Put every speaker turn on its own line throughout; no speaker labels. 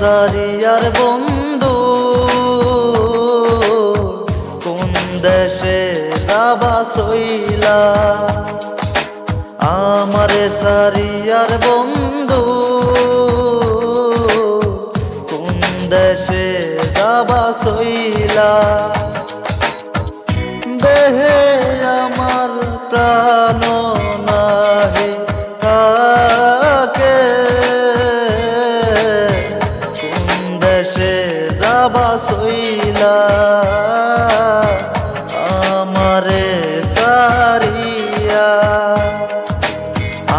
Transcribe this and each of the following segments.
সারিয়ার বন্ধু। কোন দেশে দাবা সইলা আমারে সারিয়ার বন্ধু। কোন দেশে দাবা সইলা দেহে আমার প্রাণ সারিয়া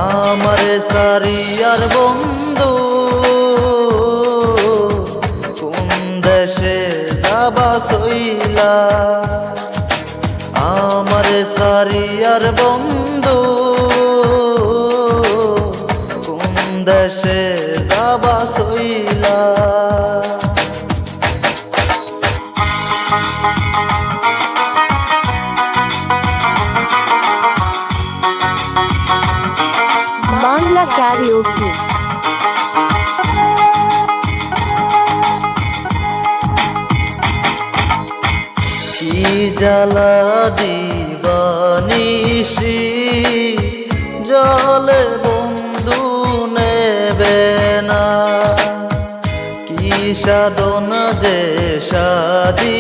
আমারে সারিয়ার বন্ধু, কোন দেশে যাবা সইলা? আমার সারিয়ার বন্ধু, কোন দেশে যাবা সইলা? কি জ্বালা দিবানিসি জলে বন্ধু নেবে না। কি সাধন যে সাদি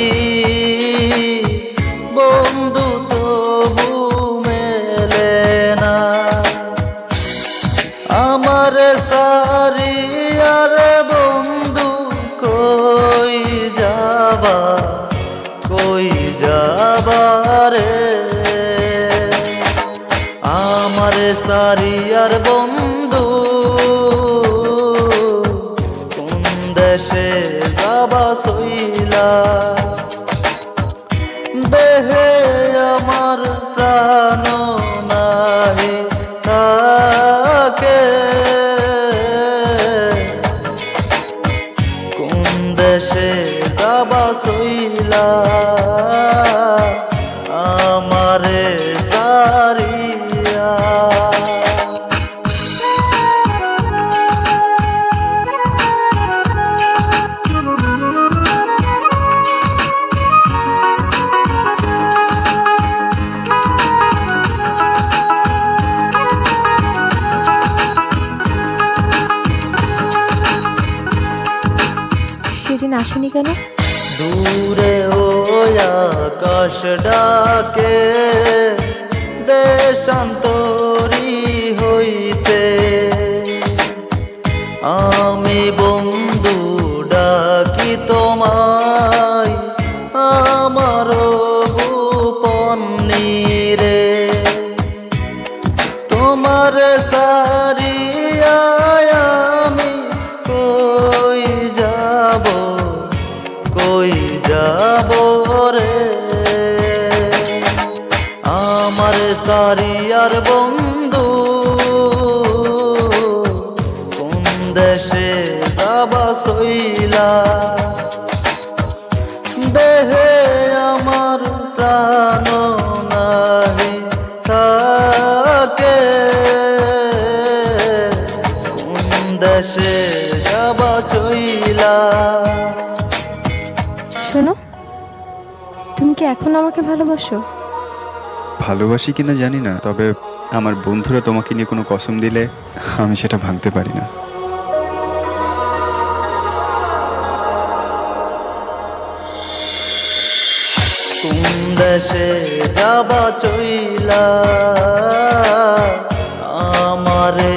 যাবা, কই যাবা রে? আমার সারি আর বন্ধু, কোন দেশে যাবা সইলা? দেহে আমার প্রাণ নাহি থাকে। কোন দেশে যাবা সইলা আমারে সারিয়া
সেদিন আসুনি কেন?
দূরে ও আকাশ ডাকে দেশান্তরী হইতে। আমি বন্ধু ডাকি তোমায় আমার গোপন রে তোমার আমার সারিয়ার বন্ধু, কোন দেশে যাবা সইলা? দেহে আমার প্রাণ নাহি থাকে। কোন দেশে যাবা চইলা
শোনো, তুমি কি এখন আমাকে ভালোবাসো?
ভালোবাসি কিনা জানি না, তবে আমার বন্ধুরা তোমাকে নিয়ে কোনো কসম দিলে আমি সেটা ভাঙতে পারি না।
দেশে যাবা চইলা আমারে